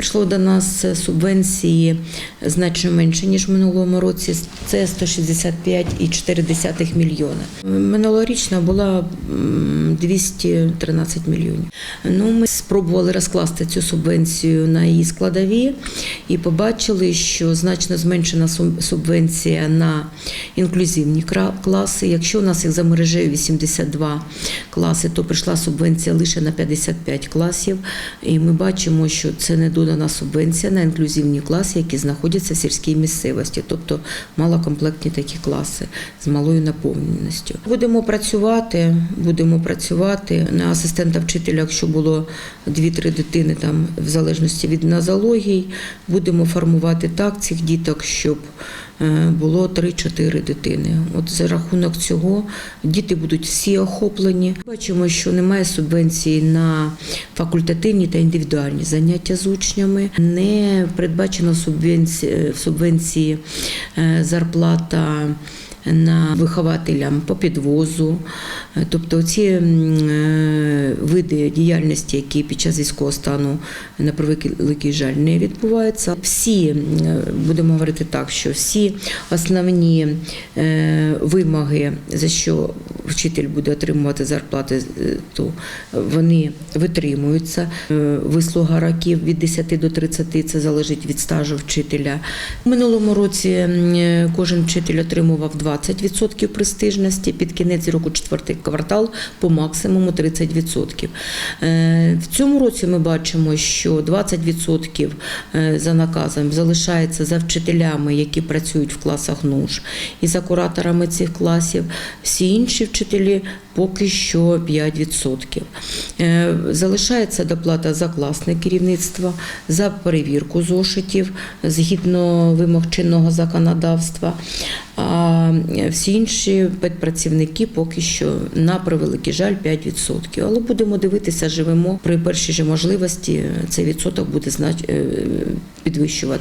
Прийшло до нас субвенції значно менше ніж в минулому році. Це 165,4 мільйона. Минулорічна була 213 мільйонів. Ну, ми спробували розкласти цю субвенцію на її складові і побачили, що значно зменшена субвенція на інклюзивні класи. Якщо у нас їх за мережею 82 класи, то прийшла субвенція лише на 55 класів. І ми бачимо, що це не додана субвенція на інклюзивні класи, які знаходяться в сільській місцевості, тобто малокомплектні такі класи з малою наповненістю. Будемо працювати, будемо працювати на асистента вчителя, якщо було 2-3 дитини, там в залежності від нозологій, будемо формувати так цих діток, щоб е, було 3-4 дитини. От за рахунок цього діти будуть всі охоплені. Бачимо, що немає субвенції на факультативні та індивідуальні заняття з учнями. Не передбачено субвенції, в субвенції е, зарплата. На вихователям по підвозу, Е, тобто ці е, види діяльності, які під час військового стану на превеликий жаль не відбуваються. Всі е, будемо говорити так, що всі основні е, вимоги, за що вчитель буде отримувати зарплати, е, то вони витримуються. Е, Вислуга років від 10 до 30 це залежить від стажу вчителя. У минулому році е, кожен вчитель отримував 20% престижності. Під кінець року четвертий квартал по максимуму 30%. Е, В цьому році ми бачимо, що 20% е, за наказом залишається за вчителями, які працюють в класах НУШ, і за кураторами цих класів. Всі інші вчителі поки що 5%. Е, Залишається доплата за класне керівництво, за перевірку зошитів згідно вимог чинного законодавства. А всі інші педпрацівники поки що на превеликий жаль 5%. Але будемо дивитися, живемо при першій же можливості цей відсоток буде е, підвищуватися.